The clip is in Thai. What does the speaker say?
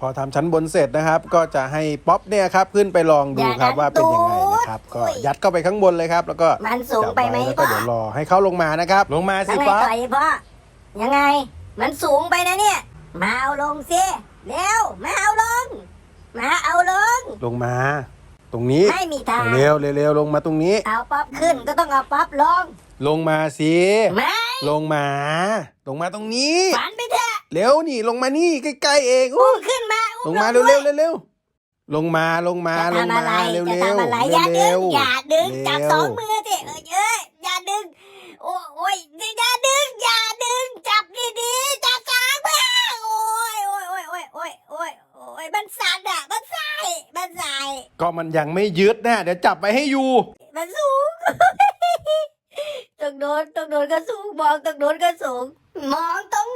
พอทำชั้นบนเสร็จนะครับ ก็จะให้ป๊อปเนี่ยครับขึ้นไปลองดูครับว่าเป็นยังไงนะครับก็ยัดเข้าไปข้างบนเลยครับ แล้วก็มันสูงไปไหมจับว้แล้วก็พ่อเดี๋ยวรอให้เขาลงมานะครับ ลงมาสิยังไงป๊อป ต่อยพ่อยังไง มันสูงไปนะเนี่ย มาเอาลงสิเร็วมาเอาลง มาเอาลง ลงมา ตรงนี้ไม่มีทาง เร็วเร็วเร็วลงมาตรงนี้ เอาป๊อปขึ้นก็ต้องเอาป๊อปลงลงมาสิไม่ลงมา ลงมาตรงนี้ ฝันไปเถอะเร็วนี่ลงมานี่ใกล้ๆเองอุ้อู้มขึ้นมาอุ้ ลมงมาด้เร็ววยๆเร็วๆลงมาลงมาจะลงทำมาอะไรเร็วจะๆเร็วทำอะไรอย่าดึงอย่าดึงจับสองเร็วมือสิเอ้ยเอ้ยอย่าดึงโอ้โอ้ยอย่าดึงอย่าดึงจับดีๆจับสองมือโอ้ยโอ้ยโอ้ยโอ้ยโอ้ยโอ้ยโอ้ยมันสั่นอะมันใส่มันใส่ก็มันยังไม่ยึดนะเดี๋ยวจับไปให้อยู่มันสูงตรงโน้นตรงโน้นก็สูงมองตรงโน้นก็สูงมองตรงไหนก็สูงเว้ยโอ้ยนิ่ง